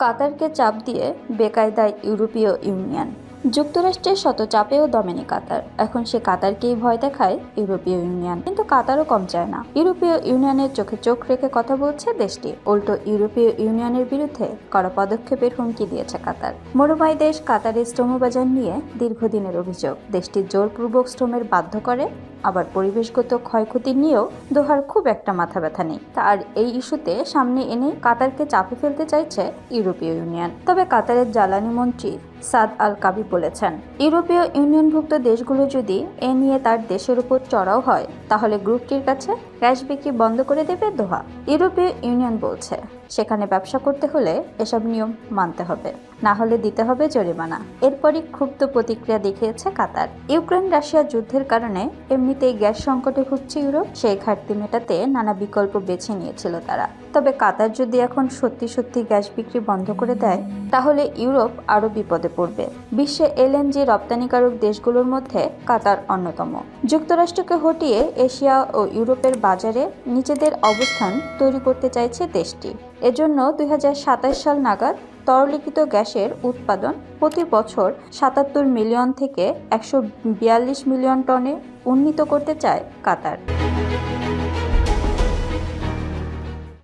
কাতারকে চাপ দিয়ে বেকায়দায় ইউরোপীয় ইউনিয়ন। যুক্তরাষ্ট্রের শত চাপেও দমেনি কাতার। এখন সে কাতারকেই ভয় দেখায় ইউরোপীয় ইউনিয়ন। কিন্তু কাতারও কম চায় না। ইউরোপীয় ইউনিয়নের চোখে চোখ রেখে কথা বলছে দেশটি। উল্টো ইউরোপীয় ইউনিয়নের বিরুদ্ধে কড়া পদক্ষেপের হুমকি দিয়েছে কাতার। মরুমাই দেশ কাতারের শ্রমবাজার নিয়ে দীর্ঘদিনের অভিযোগ। দেশটি জোরপূর্বক শ্রমের বাধ্য করে, আবার পরিবেশগত ক্ষয়ক্ষতি নিয়েও দোহার খুব একটা মাথা ব্যথা নেই। তার এই ইস্যুতে সামনে এনে কাতারকে চাপে ফেলতে চাইছে ইউরোপীয় ইউনিয়ন। তবে কাতারের জ্বালানি মন্ত্রী সাদ আল কাবি বলেছেন, ইউরোপীয় ইউনিয়নভুক্ত দেশগুলো যদি এ নিয়ে তার দেশের উপর চড়াও হয়, তাহলে গ্রুপটির কাছে ক্যাশ বিক্রি বন্ধ করে দেবে দোহা। ইউরোপীয় ইউনিয়ন বলছে, সেখানে ব্যবসা করতে হলে এসব নিয়ম মানতে হবে। না হলে দিতে হবে জরিমানা। এরপরই ক্ষুব্ধ প্রতিক্রিয়া দেখিয়েছে কাতার। ইউক্রেন রাশিয়া যুদ্ধের কারণে এমনিতেই গ্যাস সংকটে ভুগছে ইউরোপ। সেই ঘাটতি মেটাতে নানা বিকল্প বেছে নিয়েছিল তারা। তবে কাতার যদি এখন সত্যি সত্যি গ্যাস বিক্রি বন্ধ করে দেয়, তাহলে ইউরোপ আরও বিপদে পড়বে। বিশ্বে এলএনজি রপ্তানিকারক দেশগুলোর মধ্যে কাতার অন্যতম। যুক্তরাষ্ট্রকে হটিয়ে এশিয়া ও ইউরোপের বাজারে নিজেদের অবস্থান তৈরি করতে চাইছে দেশটি। এজন্য দুই হাজার সাতাশ সাল নাগাদ তরলিখিত গ্যাসের উৎপাদন প্রতি বছর সাতাত্তর মিলিয়ন থেকে একশো বিয়াল্লিশ মিলিয়ন টনে উন্নীত করতে চায় কাতার।